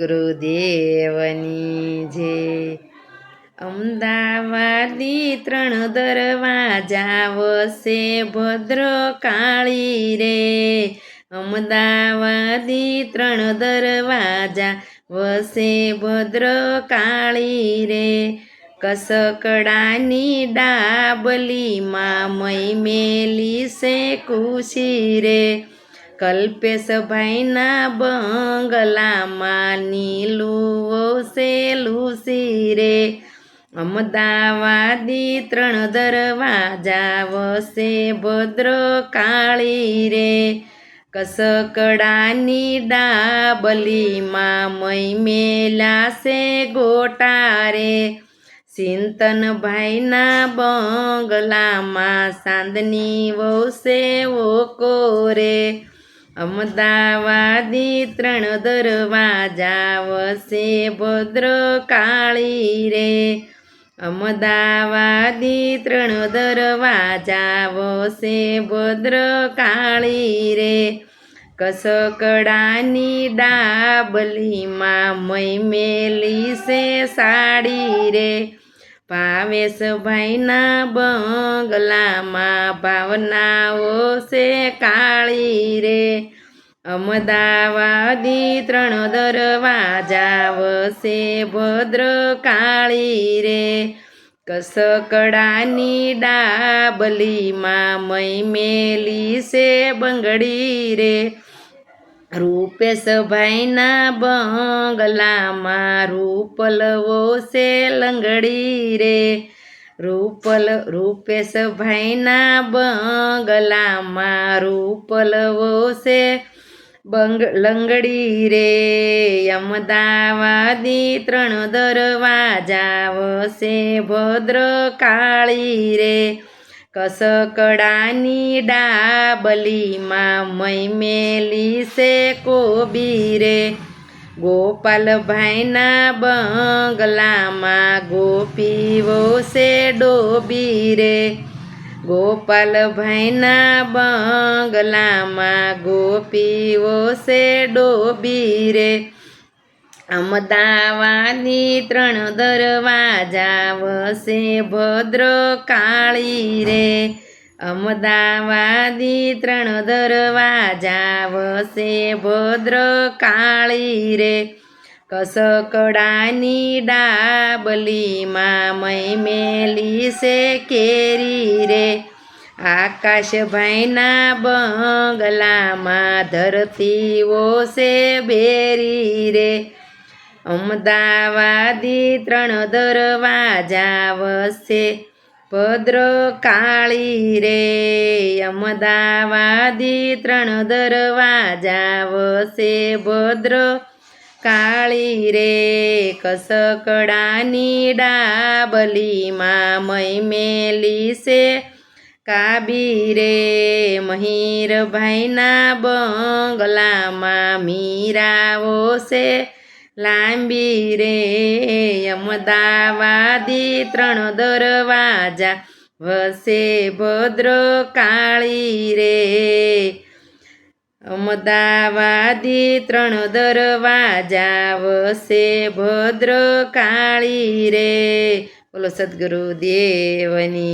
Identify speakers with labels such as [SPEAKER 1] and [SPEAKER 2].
[SPEAKER 1] સદગુરુદેવની જે અમદાવાદી ત્રણ દરવાજા વસે ભદ્ર કાળી રે. અમદાવાદી ત્રણ દરવાજા વસે ભદ્ર કાળી રે. કસકડાની ડાબલીમાં મય મેલી સે ખુશી રે. કલ્પેશભાઈના બંગલામાં નીલું સેલું લુસી અમદાવાદી ત્રણ દરવાજા વસે ભદ્ર કાળી રે. કસકડાની ડાબલીમાં મય મેલાશે ગોટારે ચિંતનભાઈના બંગલામાં સાંદની વહુશે ઓકોરે અમદાવાદી ત્રણ દરવાજા વસે ભદ્ર કાળી રે. અમદાવાદી ત્રણ દરવાજા વસે ભદ્ર કાળી રે. કસકડાની ડાબલીમાં મય મેલી છે સાડી રે. ભાવેશભાઈના બંગલામાં ભાવનાઓ છે કાળી રે. અમદાવાદી ત્રણ દરવાજા વસે ભદ્ર કાળી રે. કસકડાની ડાબલીમાં મય મેલી છે બંગડી રે. રૂપેશભાઈના બંગલામાં રૂપલવો છે લંગડી રે. રૂપલ રૂપેશભાઈના બંગલામાં રૂપલવો છે બંગ, લંગડી રે. અમદાવાદી ત્રણ દરવાજા વસે ભદ્ર કાળી રે. કસકડાની ડાબલીમાં મૈમેલી છે કોબીરે. ગોપાલભાઈના બંગલામાં ગોપીઓ છે ડોબીરે. ગોપાલભાઈના બંગલામાં ગોપીઓ છે ડોબીરે. અમદાવાદની ત્રણ વસે ભદ્ર કાળી રે. અમદાવાદી ત્રણ દરવાજા વસે ભદ્ર કાળી રે. કસકડાની ડાબલીમાં મય મેલી છે કેરી રે. આકાશભાઈના બંગલામાં ધરતીઓ છે બેરી રે. અમદાવાદી ત્રણ દરવાજા વસે. ભદ્ર કાળી રે. અમદાવાદી ત્રણ દરવાજા વસે. ભદ્ર કાળી રે. કસકડાની ડાબલીમાં મય મેલી છે. કાબી રે. મહીરભાઈના બંગલામાં મીરાઓ છે. લાંબી રે અમદાવાદી ત્રણ દરવાજા, વસે ભદ્ર કાળી રે. અમદાવાદી ત્રણ દરવાજા, વસે ભદ્ર કાળી રે. બોલો સદગુરુ દેવની